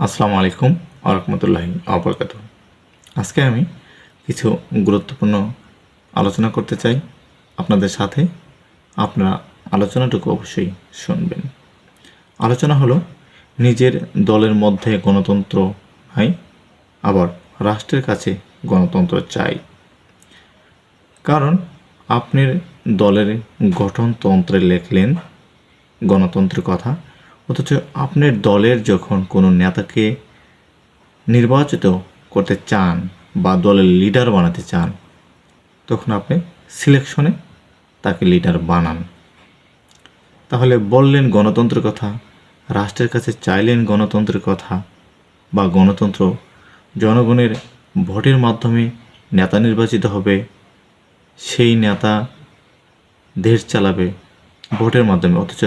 আসসালামু আলাইকুম আরহামতুল্লাহি আবরকাত আজকে আমি কিছু গুরুত্বপূর্ণ আলোচনা করতে চাই। আপনাদের সাথে আপনারা আলোচনাটুকু অবশ্যই শুনবেন। আলোচনা হলো, নিজের দলের মধ্যে গণতন্ত্র হয়, আবার রাষ্ট্রের কাছে গণতন্ত্র চাই। কারণ আপনার দলের গঠনতন্ত্রে লেখলেন গণতন্ত্রের কথা অথচ আপনার দলের যখন কোনো নেতাকে নির্বাচিত করতে চান বা দলের লিডার বানাতে চান, তখন আপনি সিলেকশনে তাকে লিডার বানান। তাহলে বললেন গণতন্ত্রের কথা, রাষ্ট্রের কাছে চাইলেন গণতন্ত্রের কথা, বা গণতন্ত্র জনগণের ভোটের মাধ্যমে নেতা নির্বাচিত হবে, সেই নেতা দেশ চালাবে ভোটের মাধ্যমে। অথচ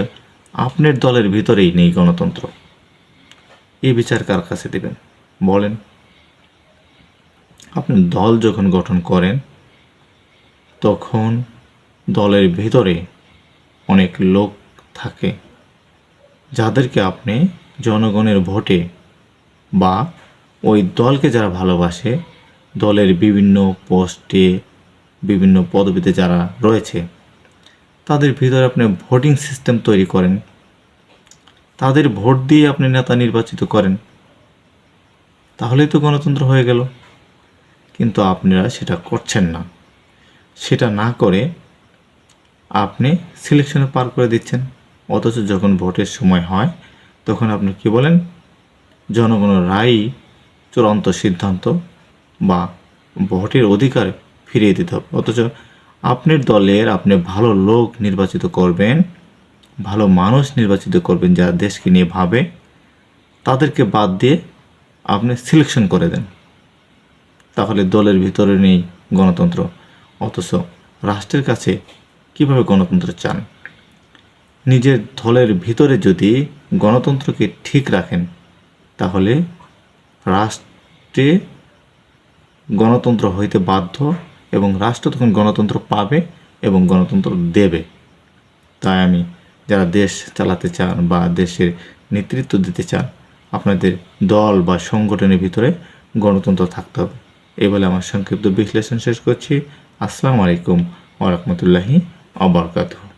আপনার দলের ভিতরেই নেই গণতন্ত্র। এই বিচার কার কাছে দেবেন? বলেন। আপনি দল যখন গঠন করেন, তখন দলের ভিতরে অনেক লোক থাকে, যাদেরকে আপনি জনগণের ভোটে বা ওই দলকে যারা ভালোবাসে, দলের বিভিন্ন পোস্টে, বিভিন্ন পদবিতে যারা রয়েছে তাদের ভিতরে আপনি ভোটিং সিস্টেম তৈরি করেন। তাদের ভোট দিয়ে আপনি নেতা নির্বাচিত করেন। তাহলেই তো গণতন্ত্র হয়ে গেল। কিন্তু আপনারা সেটা করছেন না। সেটা না করে আপনি সিলেকশনে পার করে দিচ্ছেন। অথচ যখন ভোটের সময় হয়, তখন আপনি কি বলেন? জনগণের রায়, চূড়ান্ত সিদ্ধান্ত বা ভোটের অধিকার ফিরিয়ে দিতে হবে। অথচ আপনার দলের আপনি ভালো লোক নির্বাচিত করবেন, ভালো মানুষ নির্বাচিত করবেন যারা দেশকে নিয়ে ভাবে, তাদেরকে বাদ দিয়ে আপনি সিলেকশন করে দেন। তাহলে দলের ভিতরে নেই গণতন্ত্র। অথচ রাষ্ট্রের কাছে কীভাবে গণতন্ত্র চান? নিজের দলের ভিতরে যদি গণতন্ত্রকে ঠিক রাখেন, তাহলে রাষ্ট্রে গণতন্ত্র হইতে বাধ্য এবং রাষ্ট্র তখন গণতন্ত্র পাবে এবং গণতন্ত্র দেবে। তাই আমি যারা দেশ চালাতে চান বা দেশের নেতৃত্ব দিতে চান, আপনাদের দল বা সংগঠনের ভিতরে গণতন্ত্র থাকতে হবে। এই বলে আমার সংক্ষিপ্ত বিশ্লেষণ শেষ করছি। আসসালামু আলাইকুম ওরহমতুল্লাহি আবরকাতু